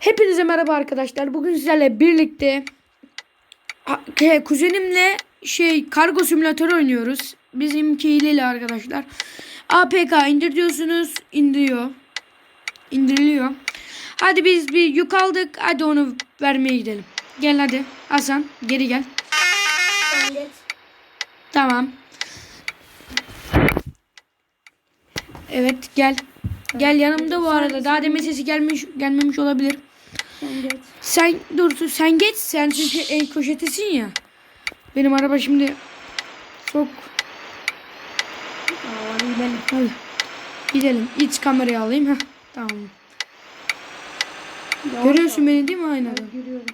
Hepinize merhaba arkadaşlar. Bugün sizlerle birlikte kuzenimle şey kargo simülatörü oynuyoruz. Bizimki hileli arkadaşlar. APK indir diyorsunuz. indiriyor. İndiriliyor. Hadi biz bir yük aldık. Hadi onu vermeye gidelim. Gel hadi. Hasan geri gel. Tamam. Evet gel. Gel yanımda bu arada. Daha demin sesi gelmiş gelmemiş olabilir. Evet. Sen dur dur, sen geç sen çünkü en köşetesin ya. Benim araba şimdi çok Aa, gidelim hadi. Gidelim. İç kamerayı alayım. Heh, tamam. Görüyorsun beni değil mi aynada? Görüyorum.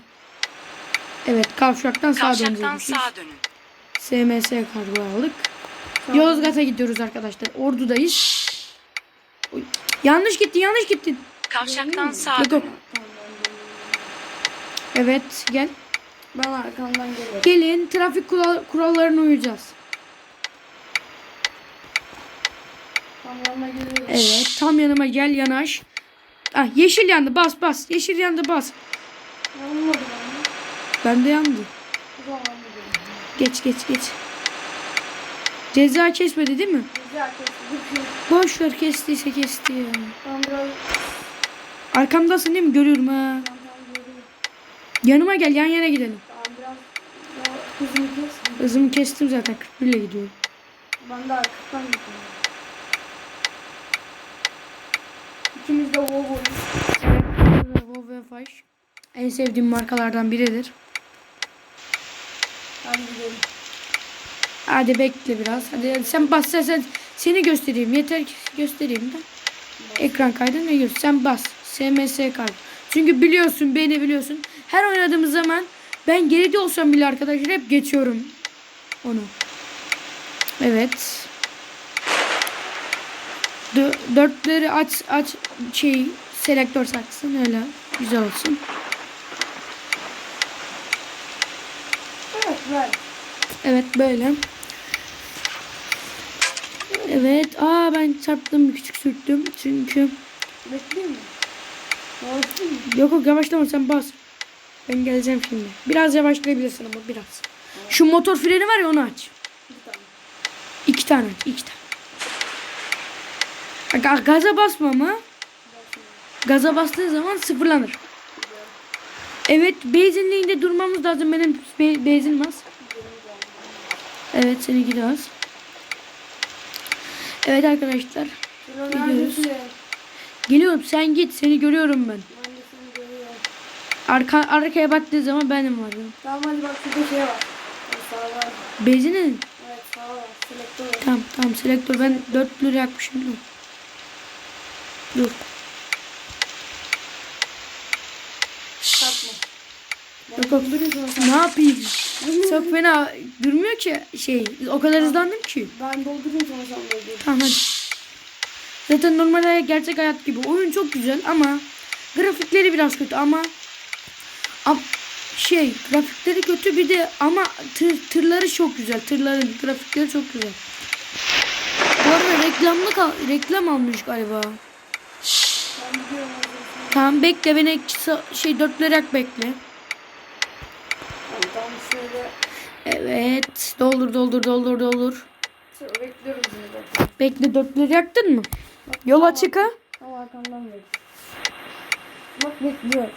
Evet kavşaktan sağa Kavşaktan sağa dönün. SMS kargo aldık. Yozgat'a gidiyoruz arkadaşlar. Ordu'dayız. Oy. Yanlış gitti yanlış gitti. Kavşaktan sağa Yok yok. Evet gel. Ben arkamdan geliyorum. Gelin trafik kural- kurallarına uyacağız. Tam yanına geliyorum. Evet tam yanıma gel yanaş. Ah, yeşil yandı bas bas. Yeşil yandı bas. Yanılmadı bana. Bende yandı. Bu zaman gidiyorum. Geç geç geç. Ceza kesmedi değil mi? Güzel kesin. Boş ver kestiyse kesti ya. Ben biraz Arkamdasın değil mi? Görüyorum ha. ben tam geliyorum. Yanıma gel yan yana gidelim. Ben biraz daha hızını kes. Hızımı kestim zaten 41 ile gidiyorum. Ben de arkadan gidiyorum. İkimiz de Volvo'yuz. Volvo V5 en sevdiğim markalardan biridir. Ben gidelim. Hadi bekle biraz. Hadi, hadi sen bas sen, sen seni göstereyim. Yeter ki göstereyim de. Ekran kaydı ne gör? Sen bas. SMS kaydı. Çünkü biliyorsun beni biliyorsun. Her oynadığımız zaman ben geride olsam bile arkadaşlar hep geçiyorum onu. Evet. Dö- dörtleri aç aç şey selektör saksın öyle güzel olsun. Evet ver. Evet böyle. Evet. Aa ben çarptım bir küçük sürttüm. Çünkü Bekleyeyim mi? Yavaşlayayım mı? yok yok yavaşlama sen bas. Ben geleceğim şimdi. Biraz yavaşlayabilirsin ama biraz. Şu motor freni var ya onu aç. Bir tane. İki tane iki tane. Ga- Gaza basma ama. Gaza bastığın zaman sıfırlanır. Evet benzinliğinde durmamız lazım. Benim be- benzin az. Evet seninki de az. Evet arkadaşlar. Gidiyoruz. Geliyorum sen git seni görüyorum ben. Ben de seni görüyorum. Arka, arkaya baktığı zaman benim varım. Tamam hadi bak şurada şey var. Sağ var. Benzinin. Evet sağ var. Selektör var. Tamam tamam selektör ben 4 lira yakmışım. Dur. Dur. Takma. Yok yok. Ne yapayım? Çok fena durmuyor ki şey. O kadar hızlandım ki. Ben doldurayım sana sen doldur. Tamam hadi. Zaten normal gerçek hayat gibi. Oyun çok güzel ama grafikleri biraz kötü ama am- şey grafikleri kötü bir de ama tır, tırları çok güzel. Tırların grafikleri çok güzel. Bu arada reklamlık al- reklam almış galiba. Tamam bekle beni şey dörtlerak bekle. Tamam, tamam şöyle. Evet doldur doldur doldur doldur. Bekliyorum seni. Bekle dörtleri yaktın mı? Yol açık ha. Tam arkamdan gel. Bak bekliyor.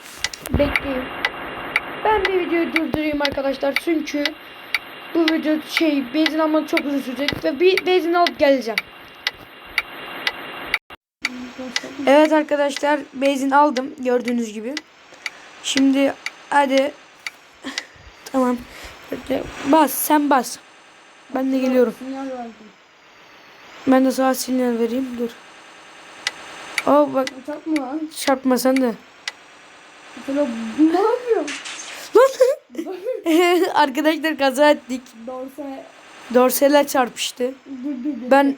Bekleyin. Ben bir videoyu durdurayım arkadaşlar çünkü bu video şey benzin almak çok uzun sürecek ve bir benzin alıp geleceğim. Evet arkadaşlar benzin aldım gördüğünüz gibi. Şimdi hadi tamam. Bas sen bas. Ben de geliyorum. Ben de sağa sinyal vereyim dur. Oh bak mı lan? çarpma sen de. Yapıyorsun? Arkadaşlar kaza ettik. Dorse. Dorseler çarpıştı. Ben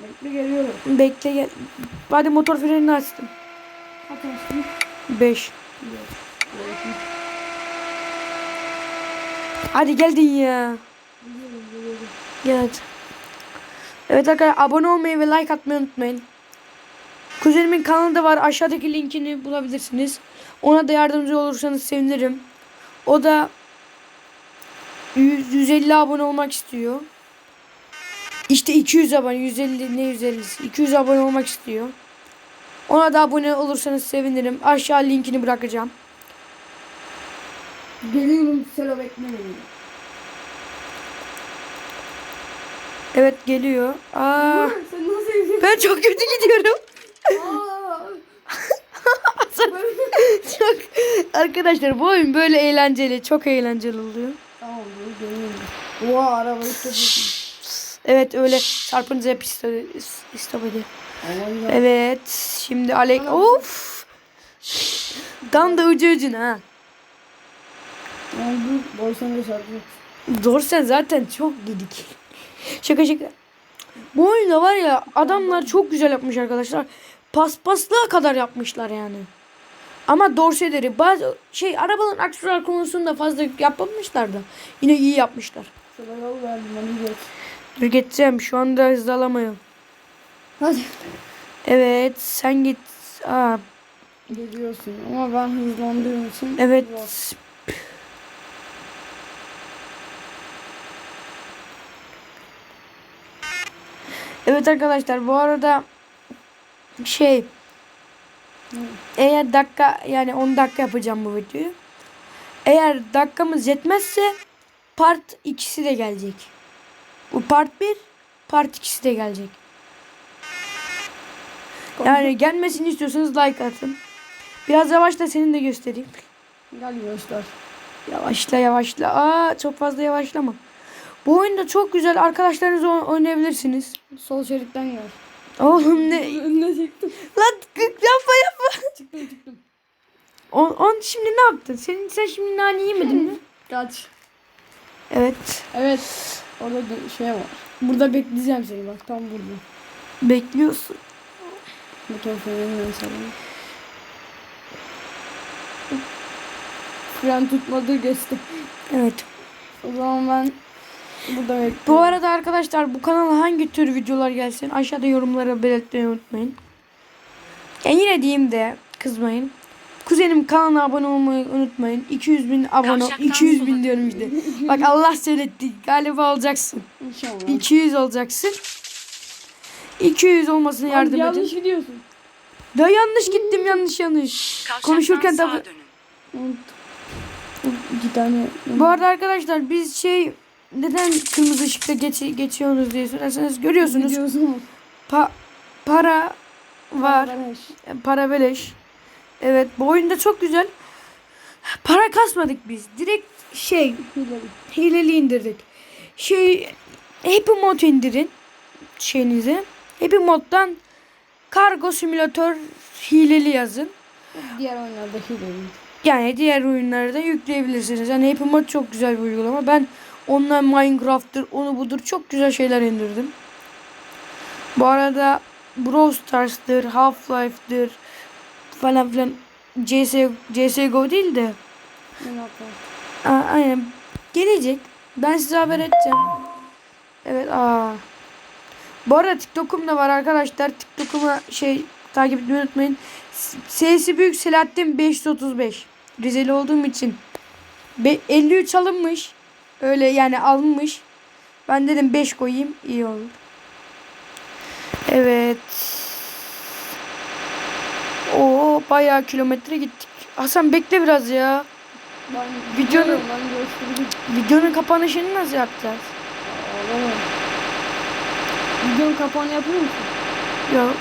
Bekle geliyorum. bekle gel. Hadi motor frenini açtım. Kaç açtın? 5. Hadi geldin ya. Gel. Evet arkadaşlar abone olmayı ve like atmayı unutmayın. Kuz Kuzenimin kanalı da var. Aşağıdaki linkini bulabilirsiniz. Ona da yardımcı olursanız sevinirim. O da 100, 150 abone olmak istiyor. İşte 200 abone, 150 ne 150'si? 200 abone olmak istiyor. Ona da abone olursanız sevinirim. Aşağı linkini bırakacağım. Geliyorum selo beklemeyin. Evet geliyor. Aa, Sen nasıl evlisin? ben çok kötü gidiyorum. Aa! çok arkadaşlar bu oyun böyle eğlenceli, çok eğlenceli oluyor. Tamam dur geliyorum. Oha arabayı. Evet öyle çarpınca hep istop ediyor. Evet şimdi Alek of. Tam da ucu ucuna ha. Şarkı. Dorsen zaten çok gidik. Şaka şaka. Bu oyunda var ya adamlar çok güzel yapmış arkadaşlar. Paspaslığa kadar yapmışlar yani. Ama dorseleri bazı şey arabanın aksesuar konusunda fazla yapmamışlar da yine iyi yapmışlar. Şuraya yol verdim geç. Dur geçeceğim şu anda hızlı alamıyorum. Hadi. Evet sen git. Aa, Geliyorsun ama ben hızlandığım için. evet. Evet arkadaşlar bu arada şey eğer dakika yani 10 dakika yapacağım bu videoyu. Eğer dakikamız yetmezse part ikisi de gelecek. Bu part 1 part ikisi de gelecek. Yani gelmesini istiyorsanız like atın. Biraz yavaşla senin de göstereyim. Gel göster. Yavaşla yavaşla. Aa çok fazla yavaşlama. Bu oyunda çok güzel arkadaşlarınızla oyn- oynayabilirsiniz. Sol şeritten gel. Oğlum ne? Önüne çektim. Lan yapma yapma. Çıktım çıktım. On, on şimdi ne yaptın? Sen, sen şimdi nane yemedin mi? Kaç. Evet. Evet. Orada bir şey var. Burada bekleyeceğim seni bak tam burada. Bekliyorsun. Motor freninden sonra. Fren tutmadı geçti. Evet. O zaman ben burada bekliyorum. Bu arada arkadaşlar bu kanala hangi tür videolar gelsin aşağıda yorumlara belirtmeyi unutmayın. Ya yine diyeyim de kızmayın. Kuzenim kanalına abone olmayı unutmayın. 200 bin abone 200 bin diyorum işte. Bak Allah söyletti. Galiba olacaksın. İnşallah. 200 olacaksın. 200 olmasına Abi yardım edin. yanlış gidiyorsun. Da yanlış gittim yanlış yanlış. Konuşurken tabi. Unut. İki tane. Bu arada arkadaşlar biz şey neden kırmızı ışıkta geç, geçiyorsunuz diye sorarsanız görüyorsunuz pa- para var. Para beleş. Evet bu oyunda çok güzel. Para kasmadık biz. Direkt şey Hileli. hileli indirdik. Şey Happy Mod indirin şeyinize. Happy Mod'dan kargo simülatör hileli yazın. Diğer oyunlarda hileli. Yani diğer oyunları da yükleyebilirsiniz. Yani Happy Mod çok güzel bir uygulama. Ben online Minecraft'tır, onu budur çok güzel şeyler indirdim. Bu arada Brawl Stars'tır, Half-Life'dır falan filan CS, CSGO değil de? Aa, aynen gelecek. Ben size haber edeceğim. Evet aa. Bu arada TikTok'um da var arkadaşlar. TikTok'uma şey takip etmeyi unutmayın. S- Sesi büyük Selahattin 535. Rizeli olduğum için. Be 53 alınmış. Öyle yani alınmış. Ben dedim 5 koyayım iyi olur. Evet. Oo bayağı kilometre gittik. Hasan bekle biraz ya. Ben Videonun- Ben. Videonun kapanışını nasıl yapacağız? Ağlamam. Videonun kapağını yapıyor musun? Yok.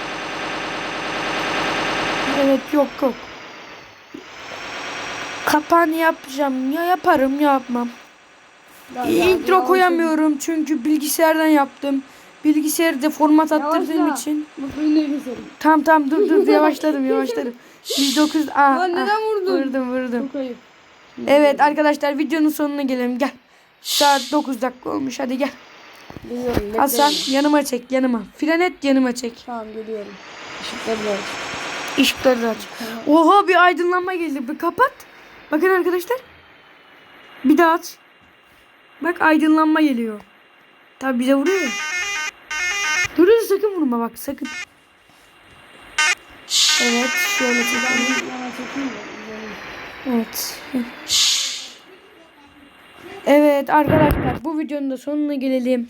Evet yok yok. Kapağını yapacağım. Ya yaparım ya yapmam. Intro koyamıyorum çünkü bilgisayardan yaptım. Bilgisayarda format Yavaşla. attırdığım için. Bak önüne keserim. Tamam tamam dur dur yavaşladım yavaşladım. 109 aa, Lan neden aa, vurdun? Vurdum vurdum. Çok ayıp. Evet arkadaşlar videonun sonuna gelelim gel. Saat 9 dakika olmuş hadi gel. Hasan yanıma çek yanıma. Fren et yanıma çek. Tamam geliyorum. Işıkları da aç. Işıkları da aç. Oha bir aydınlanma geldi. Bir kapat. Bakın arkadaşlar. Bir daha aç. Bak aydınlanma geliyor. Tabi bize vuruyor. ya. Dur dur sakın vurma bak sakın. Evet şöyle çekelim. Evet. Evet arkadaşlar bu videonun da sonuna gelelim.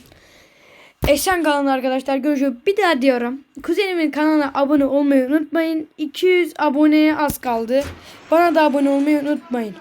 Esen kalın arkadaşlar. Görüşürüz. Bir daha diyorum. Kuzenimin kanalına abone olmayı unutmayın. 200 aboneye az kaldı. Bana da abone olmayı unutmayın.